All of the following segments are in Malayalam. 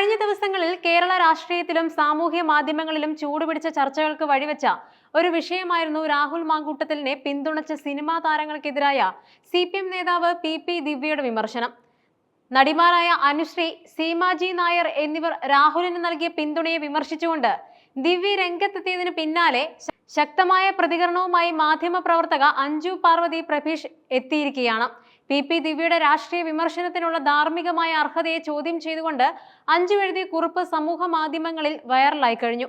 കഴിഞ്ഞ ദിവസങ്ങളിൽ കേരള രാഷ്ട്രീയത്തിലും സാമൂഹ്യ മാധ്യമങ്ങളിലും ചൂടുപിടിച്ച ചർച്ചകൾക്ക് വഴിവെച്ച ഒരു വിഷയമായിരുന്നു രാഹുൽ മാങ്കൂട്ടത്തിലിനെ പിന്തുണച്ച സിനിമാ താരങ്ങൾക്കെതിരായ സി പി എം നേതാവ് പി പി ദിവ്യയുടെ വിമർശനം. നടിമാരായ അനുശ്രീ സീമാജി നായർ എന്നിവർ രാഹുലിന് നൽകിയ പിന്തുണയെ വിമർശിച്ചുകൊണ്ട് ദിവ്യ രംഗത്തെത്തിയതിന് പിന്നാലെ ശക്തമായ പ്രതികരണവുമായി മാധ്യമപ്രവർത്തക അഞ്ജു പാർവതി പ്രഭീഷ് എത്തിയിരിക്കുകയാണ്. പി പി ദിവ്യയുടെ രാഷ്ട്രീയ വിമർശനത്തിനുള്ള ധാർമ്മികമായ അർഹതയെ ചോദ്യം ചെയ്തുകൊണ്ട് അഞ്ജു എഴുതിയ കുറിപ്പ് സമൂഹ മാധ്യമങ്ങളിൽ വൈറലായി കഴിഞ്ഞു.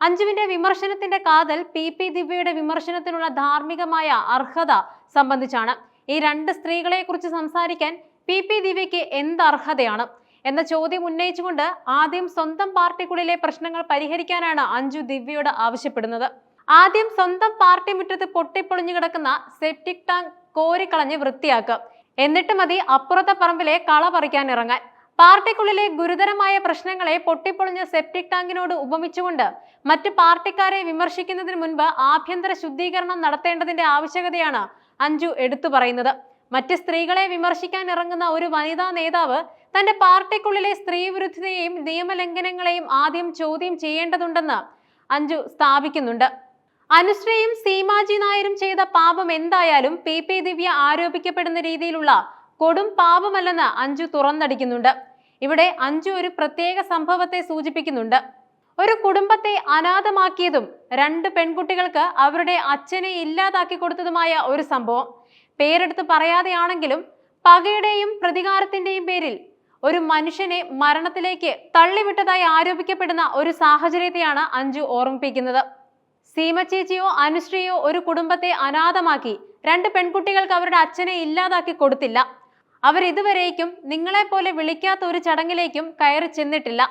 അഞ്ജുവിന്റെ വിമർശനത്തിന്റെ കാതൽ പി പി ദിവ്യയുടെ വിമർശനത്തിനുള്ള ധാർമ്മികമായ അർഹത സംബന്ധിച്ചാണ്. ഈ രണ്ട് സ്ത്രീകളെ കുറിച്ച് സംസാരിക്കാൻ പി പി ദിവ്യയ്ക്ക് എന്ത് അർഹതയാണ്? എന്ന ചോദ്യം ഉന്നയിച്ചുകൊണ്ട് ആദ്യം സ്വന്തം പാർട്ടിക്കുള്ളിലെ പ്രശ്നങ്ങൾ പരിഹരിക്കാനാണ് അഞ്ജു ദിവ്യയോട് ആവശ്യപ്പെടുന്നത്. ആദ്യം സ്വന്തം പാർട്ടി മുറ്റത്ത് പൊട്ടിപ്പൊളിഞ്ഞു കിടക്കുന്ന സെപ്റ്റിക് ടാങ്ക് കോരിക്കളഞ്ഞ് വൃത്തിയാക്കുക. എന്നിട്ട് മതി അപ്പുറത്തെ പറമ്പിലെ കള പറിക്കാൻ ഇറങ്ങാൻ. പാർട്ടിക്കുള്ളിലെ ഗുരുതരമായ പ്രശ്നങ്ങളെ പൊട്ടിപ്പൊളിഞ്ഞ സെപ്റ്റിക് ടാങ്കിനോട് ഉപമിച്ചുകൊണ്ട് മറ്റ് പാർട്ടിക്കാരെ വിമർശിക്കുന്നതിന് മുൻപ് ആഭ്യന്തര ശുദ്ധീകരണം നടത്തേണ്ടതിന്റെ ആവശ്യകതയാണ് അഞ്ജു എടുത്തു പറയുന്നത്. മറ്റ് സ്ത്രീകളെ വിമർശിക്കാൻ ഇറങ്ങുന്ന ഒരു വനിതാ നേതാവ് തന്റെ പാർട്ടിക്കുള്ളിലെ സ്ത്രീ വിരുദ്ധതയെയും നിയമലംഘനങ്ങളെയും ആദ്യം ചോദ്യം ചെയ്യേണ്ടതുണ്ടെന്ന് അഞ്ജു സ്ഥാപിക്കുന്നുണ്ട്. അനുശ്രീയും സീമാജി നായരും ചെയ്ത പാപം എന്തായാലും പി പി ദിവ്യ ആരോപിക്കപ്പെടുന്ന രീതിയിലുള്ള കൊടും പാപമല്ലെന്ന് അഞ്ജു തുറന്നടിക്കുന്നുണ്ട്. ഇവിടെ അഞ്ജു ഒരു പ്രത്യേക സംഭവത്തെ സൂചിപ്പിക്കുന്നുണ്ട്. ഒരു കുടുംബത്തെ അനാഥമാക്കിയതും രണ്ട് പെൺകുട്ടികൾക്ക് അവരുടെ അച്ഛനെ ഇല്ലാതാക്കി കൊടുത്തതുമായ ഒരു സംഭവം. പേരെടുത്ത് പറയാതെയാണെങ്കിലും പകയുടെയും പ്രതികാരത്തിന്റെയും പേരിൽ ഒരു മനുഷ്യനെ മരണത്തിലേക്ക് തള്ളിവിട്ടതായി ആരോപിക്കപ്പെടുന്ന ഒരു സാഹചര്യത്തെയാണ് അഞ്ജു ഓർമ്മിപ്പിക്കുന്നത്. സീമ ചേച്ചിയോ അനുശ്രീയോ ഒരു കുടുംബത്തെ അനാഥമാക്കി രണ്ട് പെൺകുട്ടികൾക്ക് അവരുടെ അച്ഛനെ ഇല്ലാതാക്കി കൊടുത്തില്ല. അവർ ഇതുവരേക്കും നിങ്ങളെപ്പോലെ വിളിക്കാത്ത ഒരു ചടങ്ങിലേക്കും കയറി ചെന്നിട്ടില്ല.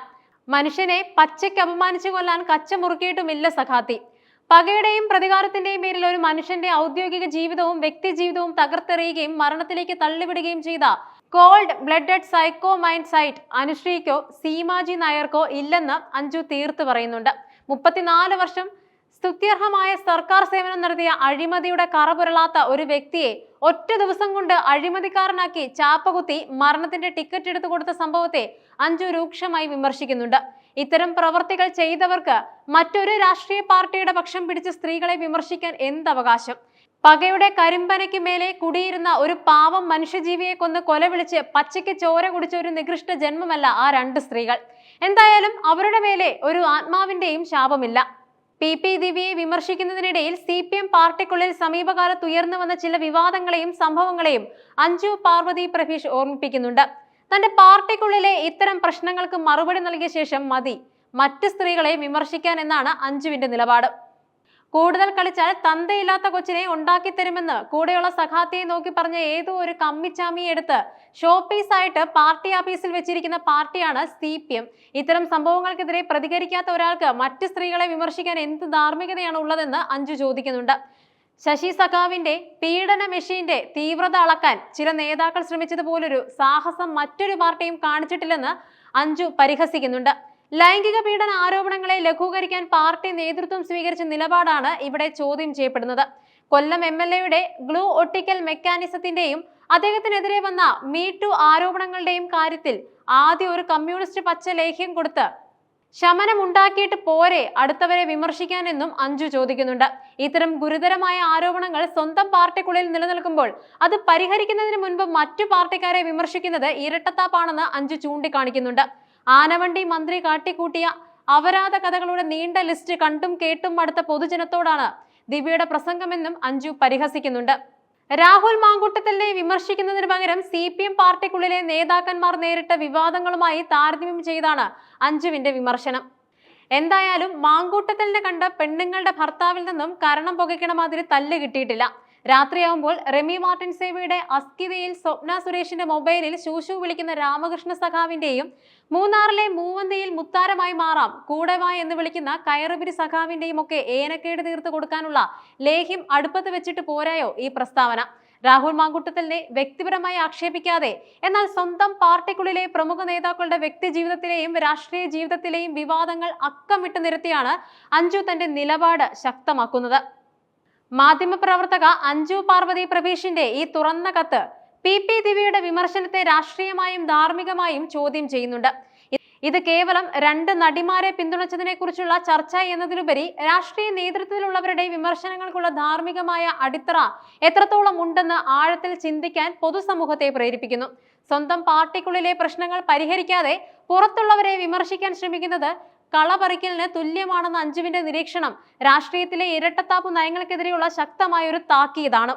മനുഷ്യനെ പച്ചയ്ക്ക് അപമാനിച്ചു കൊല്ലാൻ കച്ച മുറുക്കിയിട്ടുമില്ല സഖാത്തി. പകയുടെയും പ്രതികാരത്തിന്റെയും പേരിൽ ഒരു മനുഷ്യന്റെ ഔദ്യോഗിക ജീവിതവും വ്യക്തി ജീവിതവും തകർത്തെറിയുകയും മരണത്തിലേക്ക് തള്ളിവിടുകയും ചെയ്ത cold blooded psycho mindset അനുശ്രീക്കോ സീമാജി നായർക്കോ ഇല്ലെന്ന് അഞ്ജു തീർത്ത് പറയുന്നുണ്ട്. മുപ്പത്തിനാല് വർഷം സ്തുത്യർഹമായ സർക്കാർ സേവനം നടത്തിയ അഴിമതിയുടെ കറപുരളാത്ത ഒരു വ്യക്തിയെ ഒറ്റ ദിവസം കൊണ്ട് അഴിമതിക്കാരനാക്കി ചാപ്പകുത്തി മരണത്തിന്റെ ടിക്കറ്റ് എടുത്തു കൊടുത്ത സംഭവത്തെ അഞ്ചു രൂക്ഷമായി വിമർശിക്കുന്നുണ്ട്. ഇത്തരം പ്രവർത്തികൾ ചെയ്തവർക്ക് മറ്റൊരു രാഷ്ട്രീയ പാർട്ടിയുടെ പക്ഷം പിടിച്ച് സ്ത്രീകളെ വിമർശിക്കാൻ എന്തവകാശം? പകയുടെ കരിമ്പനയ്ക്ക് മേലെ കുടിയിരുന്ന ഒരു പാവം മനുഷ്യജീവിയെ കൊന്ന് കൊല വിളിച്ച് പച്ചയ്ക്ക് ചോര കുടിച്ച ഒരു നികൃഷ്ട ജന്മമല്ല ആ രണ്ട് സ്ത്രീകൾ. എന്തായാലും അവരുടെ മേലെ ഒരു ആത്മാവിന്റെയും ശാപമില്ല. പി പി ദിവ്യയെ വിമർശിക്കുന്നതിനിടയിൽ സി പി എം പാർട്ടിക്കുള്ളിൽ സമീപകാലത്ത് ഉയർന്നു വന്ന ചില വിവാദങ്ങളെയും സംഭവങ്ങളെയും അഞ്ജു പാർവതി പ്രഭീഷ് ഓർമ്മിപ്പിക്കുന്നുണ്ട്. തന്റെ പാർട്ടിക്കുള്ളിലെ ഇത്തരം പ്രശ്നങ്ങൾക്ക് മറുപടി നൽകിയ ശേഷം മതി മറ്റ് സ്ത്രീകളെ വിമർശിക്കാൻ എന്നാണ് അഞ്ജുവിന്റെ നിലപാട്. കൂടുതൽ കളിച്ചാൽ തന്തയില്ലാത്ത കൊച്ചിനെ ഉണ്ടാക്കി തരുമെന്ന് കൂടെയുള്ള സഖാത്തിയെ നോക്കി പറഞ്ഞ ഏതോ ഒരു കമ്മിച്ചാമിയെ എടുത്ത് ഷോ പീസ് ആയിട്ട് പാർട്ടി ഓഫീസിൽ വെച്ചിരിക്കുന്ന പാർട്ടിയാണ് സി പി എം. ഇത്തരം സംഭവങ്ങൾക്കെതിരെ പ്രതികരിക്കാത്ത ഒരാൾക്ക് മറ്റ് സ്ത്രീകളെ വിമർശിക്കാൻ എന്ത് ധാർമ്മികതയാണ് ഉള്ളതെന്ന് അഞ്ജു ചോദിക്കുന്നുണ്ട്. ശശി സഖാവിന്റെ പീഡന മെഷീന്റെ തീവ്രത അളക്കാൻ ചില നേതാക്കൾ ശ്രമിച്ചതുപോലൊരു സാഹസം മറ്റൊരു പാർട്ടിയും കാണിച്ചിട്ടില്ലെന്ന് അഞ്ജു പരിഹസിക്കുന്നുണ്ട്. ലൈംഗിക പീഡന ആരോപണങ്ങളെ ലഘൂകരിക്കാൻ പാർട്ടി നേതൃത്വം സ്വീകരിച്ച നിലപാടാണ് ഇവിടെ ചോദ്യം ചെയ്യപ്പെടുന്നത്. കൊല്ലം എം എൽ എയുടെ ഗ്ലൂ ഒട്ടിക്കൽ മെക്കാനിസത്തിന്റെയും അദ്ദേഹത്തിനെതിരെ വന്ന മീ ടു ആരോപണങ്ങളുടെയും കാര്യത്തിൽ ആദ്യം ഒരു കമ്മ്യൂണിസ്റ്റ് പച്ച ലേഖ്യം കൊടുത്ത് ശമനം ഉണ്ടാക്കിയിട്ട് പോരെ അടുത്തവരെ വിമർശിക്കാനെന്നും അഞ്ജു ചോദിക്കുന്നുണ്ട്. ഇത്തരം ഗുരുതരമായ ആരോപണങ്ങൾ സ്വന്തം പാർട്ടിക്കുള്ളിൽ നിലനിൽക്കുമ്പോൾ അത് പരിഹരിക്കുന്നതിന് മുൻപ് മറ്റു പാർട്ടിക്കാരെ വിമർശിക്കുന്നത് ഇരട്ടത്താപ്പാണെന്ന് അഞ്ജു ചൂണ്ടിക്കാണിക്കുന്നുണ്ട്. ആനവണ്ടി മന്ത്രി കാട്ടിക്കൂട്ടിയ അപരാധ കഥകളുടെ നീണ്ട ലിസ്റ്റ് കണ്ടും കേട്ടും അടുത്ത പൊതുജനത്തോടാണ് ദിവ്യയുടെ പ്രസംഗമെന്നും അഞ്ജു പരിഹസിക്കുന്നുണ്ട്. രാഹുൽ മാങ്കൂട്ടത്തിലിനെ വിമർശിക്കുന്നതിന് പകരം സി പി എം പാർട്ടിക്കുള്ളിലെ നേതാക്കന്മാർ നേരിട്ട വിവാദങ്ങളുമായി താരതമ്യം ചെയ്താണ് അഞ്ജുവിന്റെ വിമർശനം. എന്തായാലും മാങ്കൂട്ടത്തിലിനെ കണ്ട പെണ്ണുങ്ങളുടെ ഭർത്താവിൽ നിന്നും കരണം പുകയ്ക്കണ മാതിരി തല്ല് കിട്ടിയിട്ടില്ല. രാത്രിയാവുമ്പോൾ റെമി മാർട്ടിൻ സേവയുടെ അസ്കിതയിൽ സ്വപ്ന സുരേഷിന്റെ മൊബൈലിൽ ശൂശു വിളിക്കുന്ന രാമകൃഷ്ണ സഖാവിന്റെയും മൂന്നാറിലെ മൂവന്തിയിൽ മുത്താരമായി മാറാം കൂടവായി എന്ന് വിളിക്കുന്ന കയറുപിരി സഖാവിന്റെയും ഒക്കെ ഏനക്കേട് തീർത്ത് കൊടുക്കാനുള്ള ലേഹ്യം അടുപ്പത്ത് വെച്ചിട്ട് പോരായോ ഈ പ്രസ്താവന? രാഹുൽ മാങ്കുട്ടത്തലിനെ വ്യക്തിപരമായി ആക്ഷേപിക്കാതെ എന്നാൽ സ്വന്തം പാർട്ടിക്കുള്ളിലെ പ്രമുഖ നേതാക്കളുടെ വ്യക്തി ജീവിതത്തിലെയും രാഷ്ട്രീയ ജീവിതത്തിലെയും വിവാദങ്ങൾ അക്കമിട്ട് നിരത്തിയാണ് അഞ്ജു തന്റെ നിലപാട് ശക്തമാക്കുന്നത്. മാധ്യമപ്രവർത്തക അഞ്ജു പാർവതി പ്രഭീഷിന്റെ ഈ തുറന്ന കത്ത് പി പി ദിവ്യയുടെ വിമർശനത്തെ രാഷ്ട്രീയമായും ധാർമ്മികമായും ചോദ്യം ചെയ്യുന്നുണ്ട്. ഇത് കേവലം രണ്ട് നടിമാരെ പിന്തുണച്ചതിനെ കുറിച്ചുള്ള ചർച്ച എന്നതിലുപരി രാഷ്ട്രീയ നേതൃത്വത്തിലുള്ളവരുടെ വിമർശനങ്ങൾക്കുള്ള ധാർമ്മികമായ അടിത്തറ എത്രത്തോളം ഉണ്ടെന്ന് ആഴത്തിൽ ചിന്തിക്കാൻ പൊതുസമൂഹത്തെ പ്രേരിപ്പിക്കുന്നു. സ്വന്തം പാർട്ടിക്കുള്ളിലെ പ്രശ്നങ്ങൾ പരിഹരിക്കാതെ പുറത്തുള്ളവരെ വിമർശിക്കാൻ ശ്രമിക്കുന്നത് കളപറിക്കലിന് തുല്യമാണെന്ന അഞ്ജുവിന്റെ നിരീക്ഷണം രാഷ്ട്രീയത്തിലെ ഇരട്ടത്താപ്പ് നയങ്ങൾക്കെതിരെയുള്ള ശക്തമായ ഒരു താക്കീതാണ്.